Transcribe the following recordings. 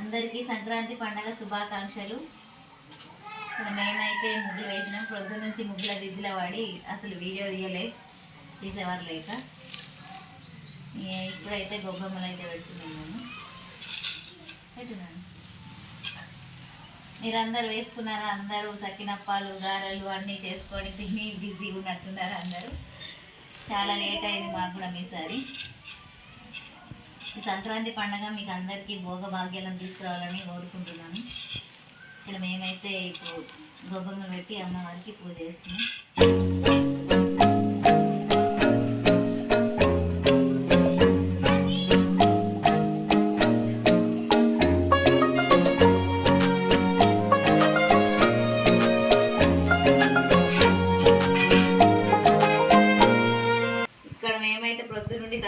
అందరికీ సంక్రాంతి పండగ శుభాకాంక్షలు. ఇప్పుడు మేమైతే ముగ్గులు వేసినాం. ప్రొద్దు నుంచి ముగ్గుల విజిల పడి అసలు వీడియో తీయలే తీసేవారు లేక. ఇప్పుడైతే గొబ్బమ్మలు అయితే పెడుతున్నాను మేము. పెట్టున్నాను మీరందరూ వేసుకున్నారా? అందరూ సకినప్పాలు గారెలు అన్నీ చేసుకొని తిని బిజీ ఉన్నట్టున్నారు అందరూ? చాలా లేట్ అయింది మాకు కూడా మీసారి. ఈ సంక్రాంతి పండగ మీకు అందరికీ భోగ భాగ్యాలను తీసుకురావాలని కోరుకుంటున్నాను. ఇక్కడ మేమైతే ఇప్పుడు గొబ్బమ్మలు పెట్టి అమ్మవారికి పూజ చేస్తున్నాం.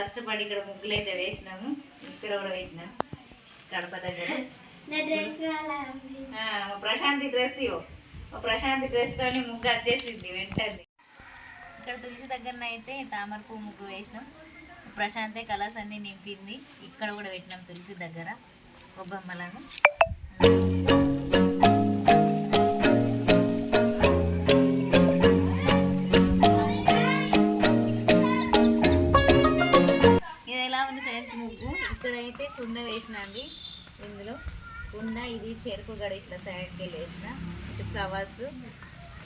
కష్టపడి ఇక్కడ ముగ్గులు అయితే వేసినాము. ఇక్కడ కూడా వేసినాం కడప దగ్గర. ప్రశాంతి డ్రెస్ ఇవ్వు. ప్రశాంతి డ్రెస్ తోని ముగ్గు వచ్చేసింది వెంటనే. ఇక్కడ తులసి దగ్గర అయితే తామర పువ్వు ముగ్గు వేసినాం. ప్రశాంతే కలర్స్ అన్ని నింపింది. ఇక్కడ కూడా పెట్టినాం తులసి దగ్గర. గొబ్బమ్మలను ఇందులో ఉన్న ఇది చెరుకు గడ ఇట్లా సైడ్కి వెళ్ళేసిన ఇటు ఫ్లవర్స్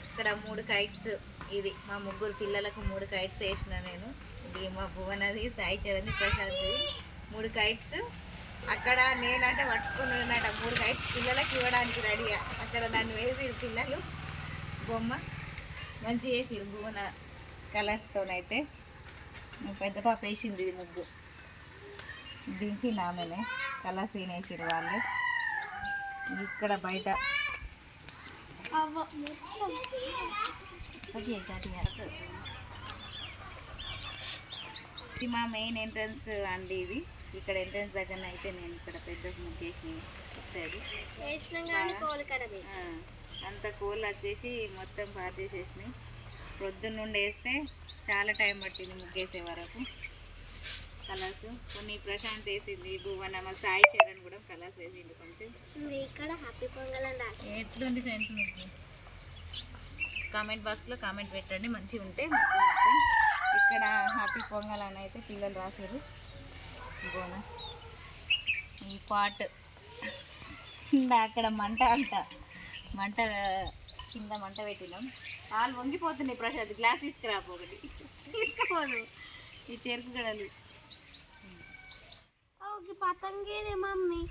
ఇక్కడ మూడు కైట్స్ ఇది మా ముగ్గురు పిల్లలకు మూడు కైట్స్ వేసిన నేను. ఇది మా భువనది సాయి చరణ్ ప్రశాంత్ది మూడు కైట్స్ అక్కడ నేనంటే పట్టుకుని ఉన్నట మూడు కైట్స్ పిల్లలకి ఇవ్వడానికి రెడీగా అక్కడ దాన్ని వేసి పిల్లలు. బొమ్మ. మంచి వేసి భువన కలర్స్తోనైతే పెద్ద పాప వేసింది ఇది ముగ్గు. దించి ఆమెనే కలర్ సీన్ వేసిరు వాళ్ళు. ఇక్కడ బయట ఇది మా మెయిన్ ఎంట్రన్స్ అండి ఇది. ఇక్కడ ఎంట్రన్స్ దగ్గర అయితే నేను ఇక్కడ పెద్ద ముగ్గేసి ఆ, అంత కోళ్ళు వచ్చేసి మొత్తం పాతేసేసినాయి. ప్రొద్దున్న నుండి వేస్తే చాలా టైం పట్టింది ముగ్గేసే వరకు. కలర్స్ కొన్ని ప్రశాంత్ వేసింది భువన మా సాయి చరణ్ కూడా కలర్స్ వేసింది కొంచెం ఇక్కడ హ్యాపీ పొంగల్ రాసి ఎట్లుంది ఫ్రెండ్స్ మీకు? కామెంట్ బాక్స్లో కామెంట్ పెట్టండి. మంచిగా ఉంటే. ఇక్కడ హ్యాపీ పొంగల్ అని అయితే పిల్లలు రాశారు. బోన ఈ పాట్. అక్కడ మంట అంట. మంట కింద మంట పెట్టినాం. వాళ్ళు వంగిపోతున్నాయి ప్రసాద్ గ్లాస్ తీసుకురాపు ఒకటి తీసుకుపోదు. ఈ చెరుకు గడలు. ఓకే పతంగేదే మమ్మీ.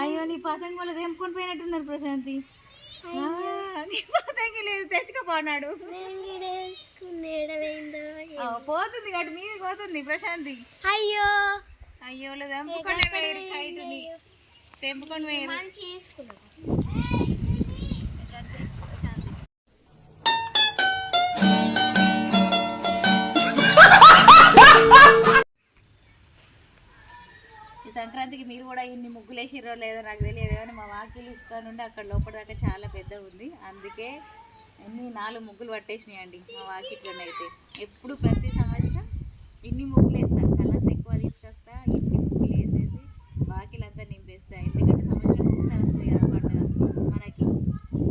అయ్యో నీ పతంగ వాళ్ళు తెంపుకొని పోయినట్టున్నారు ప్రశాంతి. నీ పతంగి లేదు తెచ్చుకోపోనాడు. పోతుంది కాబట్టి మీరు పోతుంది ప్రశాంతి. అయ్యో. అయ్యో తెంపుకొని తెంపుకొని మంచి సంక్రాంతికి మీరు కూడా ఇన్ని ముగ్గులు లేదో నాకు తెలియదు. కానీ మా వాకిలి ఇక్కడ నుండి అక్కడ లోపల దాకా చాలా పెద్ద ఉంది. అందుకే ఎన్ని నాలుగు ముగ్గులు పట్టేసినాయండి మా వాకిట్లోనైతే ఎప్పుడు ప్రతి సంవత్సరం ఇన్ని ముగ్గులు వేస్తా కలర్స్ ఎక్కువ తీసుకొస్తా ఇన్ని ముగ్గులు వేసేసి వాకిలంతా నింపేస్తా. ఎందుకంటే సంవత్సరం ఒకసారి వస్తుంది కదా పండుగ. మనకి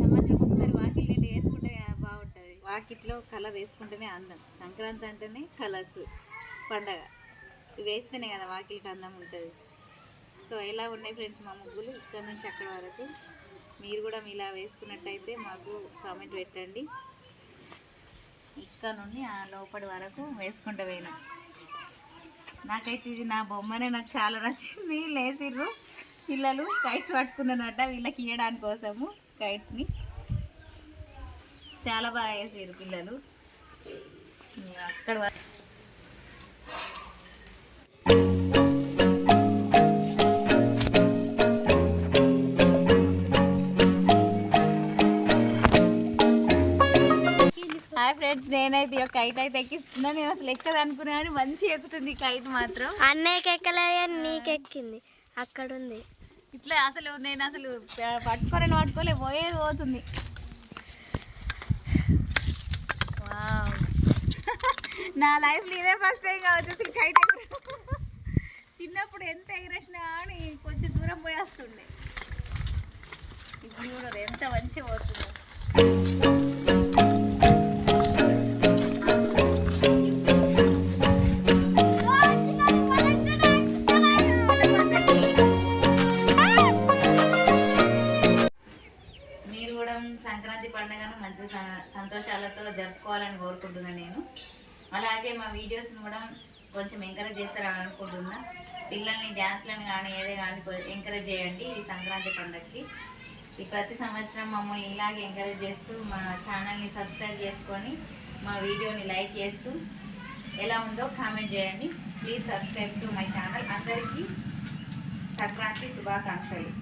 సంవత్సరం ఒకసారి వాకిల్ నిండి వేసుకుంటే బాగుంటుంది. వాకిట్లో కలర్ వేసుకుంటేనే అందం. సంక్రాంతి అంటేనే కలర్స్ పండగ. ఇవి వేస్తేనే కదా వాకిలికి అందం ఉంటుంది. సో ఎలా ఉన్నాయి ఫ్రెండ్స్ మా ముగ్గులు? ఇక్కడ నుంచి అక్కడ వరకు. మీరు కూడా ఇలా వేసుకున్నట్టయితే మాకు కామెంట్ పెట్టండి. ఇక్కడ నుండి ఆ లోపలి వరకు వేసుకుంటూ పోయినా. నాకైతే ఇది నా బొమ్మనే నాకు చాలా నచ్చింది. లేచిర్రు. పిల్లలు కైట్స్ పట్టుకున్నానట వీళ్ళకి ఇవ్వడానికి కోసము కైట్స్ని చాలా బాగా వేసారు పిల్లలు. అక్కడ ఫ్రెండ్స్ నేనైతే ఒక కైట్ అయితే ఎక్కిస్తున్నా నేను అసలు ఎక్కదు అనుకున్నా కానీ మంచి ఎక్కుతుంది కైట్ మాత్రం. అన్నయ్యకి ఎక్కలేదు కానీ నీకెక్కింది అక్కడ ఉంది. ఇట్లా అసలు నేను అసలు పట్టుకోలేని పట్టుకోలే పోయేది పోతుంది. నా లైఫ్లో ఇదే ఫస్ట్ టైం కావచ్చు కైట్ చిన్నప్పుడు ఎంత ఎగరేసినా కానీ కొంచెం దూరం పోయేస్తుండే చూడరు ఎంత మంచిగా పోతుందో. సంతోషాలతో జరుపుకోవాలని కోరుకుంటున్నాను నేను. అలాగే మా వీడియోస్ని కూడా కొంచెం ఎంకరేజ్ చేస్తారని అనుకుంటున్నా. పిల్లల్ని డ్యాన్స్లను కానీ ఏదే కానీ ఎంకరేజ్ చేయండి ఈ సంక్రాంతి పండుగకి ఈ ప్రతి సంవత్సరం మమ్మల్ని ఇలాగే ఎంకరేజ్ చేస్తూ మా ఛానల్ని సబ్స్క్రైబ్ చేసుకొని మా వీడియోని లైక్ చేస్తూ ఎలా ఉందో కామెంట్ చేయండి. Please subscribe to my channel అందరికీ సంక్రాంతి శుభాకాంక్షలు.